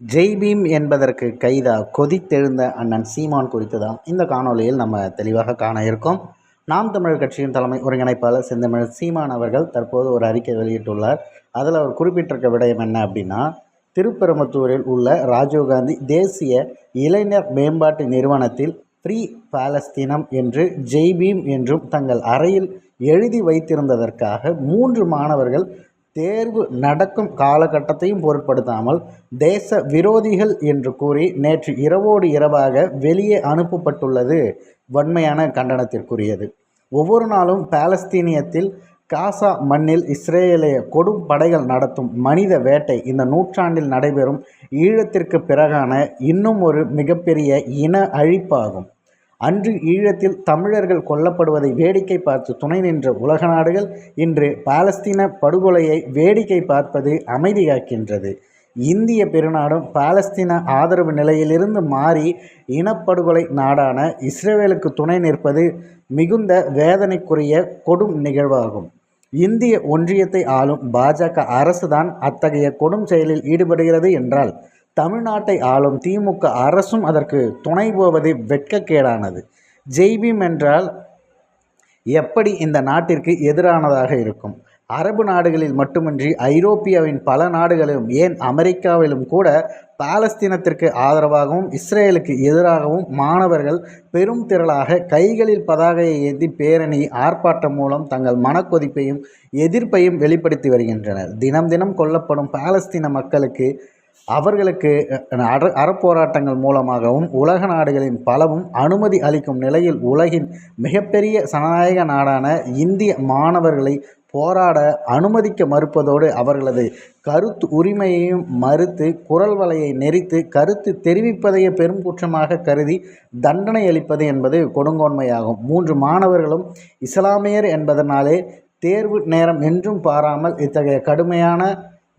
ஜெய்பீம் என்பதற்கு கைதா கொதித்தெழுந்த அண்ணன் சீமான் குறித்து தான் இந்த காணொலியில் நம்ம தெளிவாக காண இருக்கோம். நாம் தமிழர் கட்சியின் தலைமை ஒருங்கிணைப்பாளர் செந்தமிழ் சீமான் அவர்கள் தற்போது ஒரு அறிக்கை வெளியிட்டுள்ளார். அதில் அவர் குறிப்பிட்டிருக்க விடயம் என்ன அப்படின்னா திருப்பெரும்புத்தூரில் உள்ள ராஜீவ்காந்தி தேசிய இளைஞர் மேம்பாட்டு நிறுவனத்தில் ஃப்ரீ பாலஸ்தீனம் என்று ஜெய்பீம் என்றும் தங்கள் அறையில் எழுதி வைத்திருந்ததற்காக மூன்று மாணவர்கள் தேர்வு நடக்கும் காலகட்டத்தையும் பொருட்படுத்தாமல் தேச விரோதிகள் என்று கூறி நேற்று இரவோடு இரவாக வெளியே அனுப்பப்பட்டுள்ளது வன்மையான கண்டனத்திற்குரியது. ஒவ்வொரு நாளும் பாலஸ்தீனியத்தில் காசா மண்ணில் இஸ்ரேலிய கொடும் படைகள் நடத்தும் மனித வேட்டை இந்த நூற்றாண்டில் நடைபெறும். ஈழத்திற்கு பிறகான இன்னும் ஒரு மிகப்பெரிய இன அழிப்பாகும். அன்று ஈழத்தில் தமிழர்கள் கொல்லப்படுவதை வேடிக்கை பார்த்து துணை நின்ற உலக நாடுகள் இன்று பாலஸ்தீன படுகொலையை வேடிக்கை பார்ப்பது அமைதியாக்கின்றது. இந்திய பெருநாடும் பாலஸ்தீன ஆதரவு நிலையிலிருந்து மாறி இனப்படுகொலை நாடான இஸ்ரேலுக்கு துணை நிற்பது மிகுந்த வேதனைக்குரிய கொடும் நிகழ்வாகும். இந்திய ஒன்றியத்தை ஆளும் பாஜக அரசுதான் அத்தகைய கொடும் செயலில் ஈடுபடுகிறது என்றால் தமிழ்நாட்டை ஆளும் திமுக அரசும் அதற்கு துணை போவது வெட்கக்கேடானது. ஜெய்பீம் என்றால் எப்படி இந்த நாட்டிற்கு எதிரானதாக இருக்கும்? அரபு நாடுகளில் மட்டுமின்றி ஐரோப்பியாவின் பல நாடுகளிலும் ஏன் அமெரிக்காவிலும் கூட பாலஸ்தீனத்திற்கு ஆதரவாகவும் இஸ்ரேலுக்கு எதிராகவும் மாணவர்கள் பெரும் திரளாக கைகளில் பதாகையை ஏந்தி பேரணி ஆர்ப்பாட்டம் மூலம் தங்கள் மனக்கொதிப்பையும் எதிர்ப்பையும் வெளிப்படுத்தி வருகின்றனர். தினம் தினம் கொல்லப்படும் பாலஸ்தீன மக்களுக்கு அவர்களுக்கு அற அறப்போராட்டங்கள் மூலமாகவும் உலக நாடுகளின் பலவும் அனுமதி அளிக்கும் நிலையில் உலகின் மிகப்பெரிய சனநாயக நாடான இந்திய மாணவர்களை போராட அனுமதிக்க மறுப்பதோடு அவர்களது கருத்து உரிமையையும் மறுத்து குரல் வலையை நெறித்து கருத்து தெரிவிப்பதையே பெரும் குற்றமாக கருதி தண்டனை அளிப்பது என்பது கொடுங்கோன்மையாகும். மூன்று மாணவர்களும் இஸ்லாமியர் என்பதனாலே தேர்வு நேரம் என்றும் பாராமல் இத்தகைய கடுமையான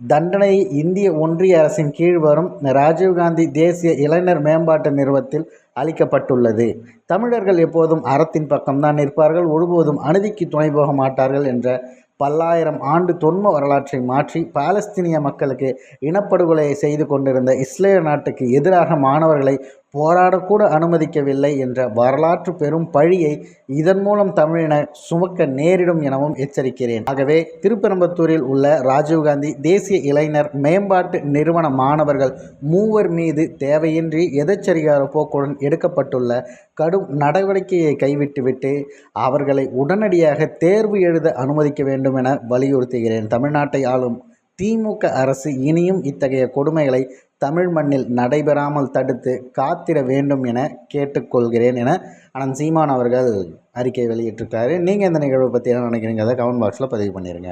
தண்டனை இந்திய ஒன்றிய அரசின் கீழ் வரும் ராஜீவ்காந்தி தேசிய இளைஞர் மேம்பாட்டு நிறுவனத்தில் அளிக்கப்பட்டுள்ளது. தமிழர்கள் எப்போதும் அறத்தின் பக்கம்தான் நிற்பார்கள். ஒருபோதும் அநீதிக்கு துணை போக மாட்டார்கள் என்ற பல்லாயிரம் ஆண்டு தொன்ம வரலாற்றை மாற்றி பாலஸ்தீனிய மக்களுக்கு இனப்படுகொலையை செய்து கொண்டிருந்த இஸ்ரேல் நாட்டுக்கு எதிராக மாணவர்களை போராடக்கூட அனுமதிக்கவில்லை என்ற வரலாற்று பெரும் பழியை இதன் மூலம் தமிழின சுமக்க நேரிடும் எனவும் எச்சரிக்கிறேன். ஆகவே திருப்பெரும்பத்தூரில் உள்ள ராஜீவ்காந்தி தேசிய இளைஞர் மேம்பாட்டு நிறுவன மாணவர்கள் மூவர் மீது தேவையின்றி எதச்சரிகார போக்குடன் எடுக்கப்பட்டுள்ள கடும் நடவடிக்கையை கைவிட்டுவிட்டு அவர்களை உடனடியாக தேர்வு எழுத அனுமதிக்க வேண்டும் என வலியுறுத்துகிறேன். தமிழ்நாட்டை ஆளும் திமுக அரசு இனியும் இத்தகைய கொடுமைகளை தமிழ் மண்ணில் நடைபெறாமல் தடுத்து காத்திட வேண்டும் என கேட்டுக்கொள்கிறேன் என அனந்த் சீமான் அவர்கள் அறிக்கை வெளியிட்டிருக்காரு. நீங்கள் இந்த நிகழ்வை பற்றி என்ன நினைக்கிறீங்க? அதை கமெண்ட் பாக்ஸில் பதிவு பண்ணிடுங்க